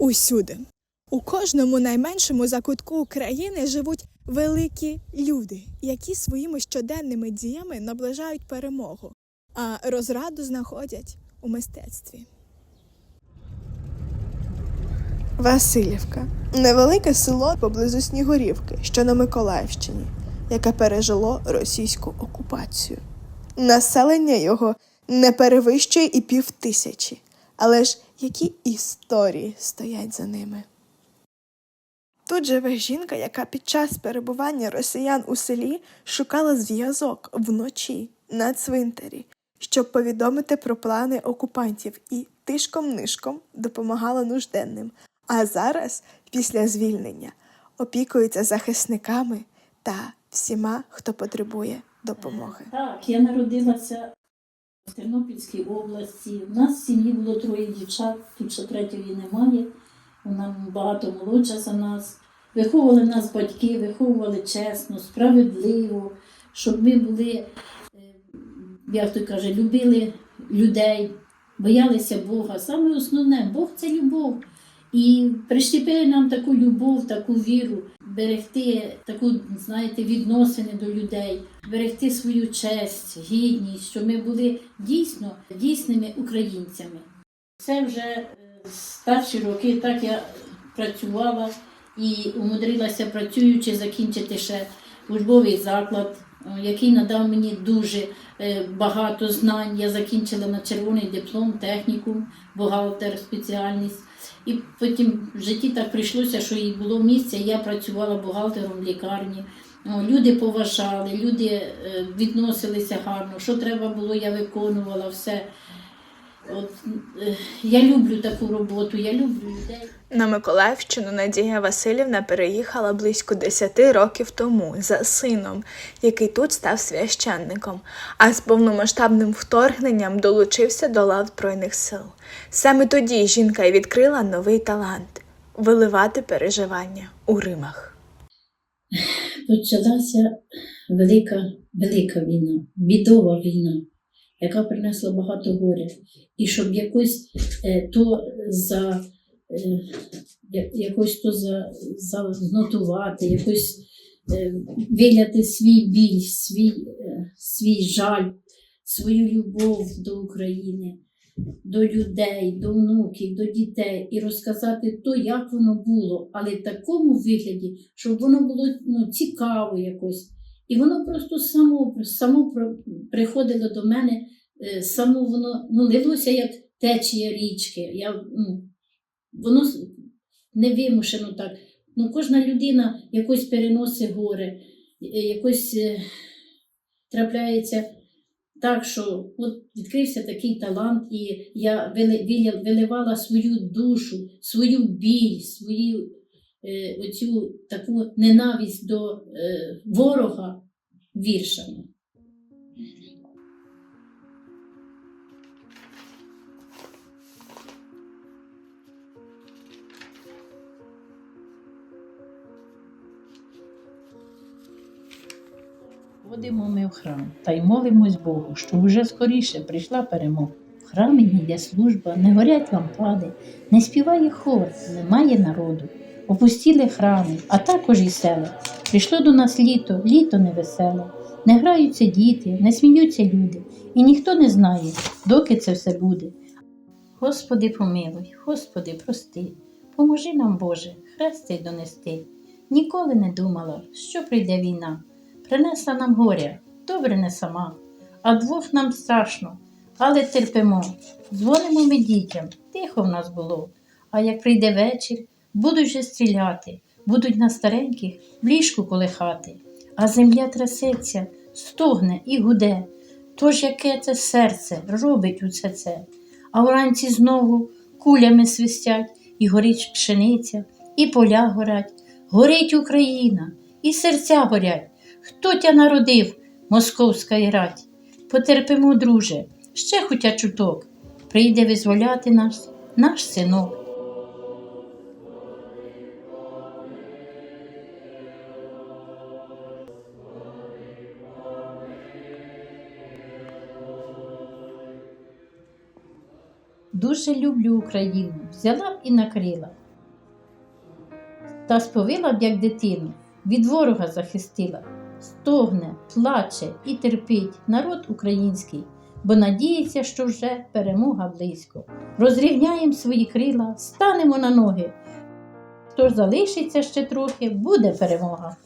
усюди. У кожному найменшому закутку України живуть великі люди, які своїми щоденними діями наближають перемогу, а розраду знаходять у мистецтві. Васильівка невелике село поблизу Снігурівки, що на Миколаївщині, яке пережило російську окупацію. Населення його не перевищує і півтисячі, але ж які історії стоять за ними. Тут живе жінка, яка під час перебування росіян у селі шукала зв'язок вночі на цвинтарі, щоб повідомити про плани окупантів і тишком-нишком допомагала нужденним. А зараз, після звільнення, опікується захисниками та всіма, хто потребує допомоги. Так, я народилася в Тернопільській області. У нас в сім'ї було троє дівчат, тут ще третьої немає. Вона багато молодша за нас. Виховували нас батьки, виховували чесно, справедливо, щоб ми були, е, як то каже, любили людей, боялися Бога. Саме основне, Бог це любов. І прищепили нам таку любов, таку віру, берегти таку, знаєте, відносини до людей, берегти свою честь, гідність, щоб ми були дійсно дійсними українцями. Це вже старші роки так я працювала і умудрилася працюючи закінчити ще службовий заклад, е, який надав мені дуже е, багато знань. Я закінчила на червоний диплом, технікум, бухгалтер, спеціальність. І потім в житті так прийшлося, що їй було місце, я працювала бухгалтером в лікарні. Люди поважали, люди е, відносилися гарно. Що треба було, я виконувала все. От, е, я люблю таку роботу, я люблю людей. На Миколаївщину Надія Васильівна переїхала близько 10 років тому за сином, який тут став священником, а з повномасштабним вторгненням долучився до лав Збройних сил. Саме тоді жінка й відкрила новий талант виливати переживання у римах. Почалася велика, велика війна, бідова війна, яка принесла багато горя. І щоб якось е, то за е, якось то за, за знотувати, якось е, виляти свій біль, свій, свій жаль, свою любов до України, до людей, до внуків, до дітей і розказати то, як воно було, але в такому вигляді, щоб воно було ну, цікаво якось. І воно просто само, само приходило до мене, е, само воно ну, лилося як течія річки. Я, ну, воно невимушено так. Ну, кожна людина якось переносить горе, е, якось е, трапляється так, що от відкрився такий талант, і я виливала свою душу, свою біль, свою оцю таку ненависть до е, ворога віршами. Ходимо ми в храм та й молимось Богу, щоб уже скоріше прийшла перемога. В храмі не йде служба, не горять лампади, не співає хор, немає народу. Опустіли храми, а також і села. Прийшло до нас літо, літо невеселе. Не граються діти, не сміються люди, і ніхто не знає, доки це все буде. Господи, помилуй, Господи, прости, поможи нам, Боже, хрест цей донести. Ніколи не думала, що прийде війна. Принесла нам горя, добре не сама, а двох нам страшно, але терпимо. Дзвонимо ми дітям, тихо в нас було. А як прийде вечір, будуть же стріляти, будуть на стареньких в ліжку колихати, а земля трясеться, стогне і гуде. Тож яке це серце робить усе це? А вранці знову кулями свистять, і горить пшениця, і поля горять, горить Україна, і серця горять. Хто тя народив, московська рать? Потерпимо, друже, ще хоча чуток. Прийде визволяти нас, наш синок. Дуже люблю Україну, взяла б і накрила. та сповила б, як дитину, від ворога захистила. Стогне, плаче і терпить народ український, бо надіється, що вже перемога близько. Розрівняємо свої крила, станемо на ноги. Хто залишиться ще трохи, буде перемога.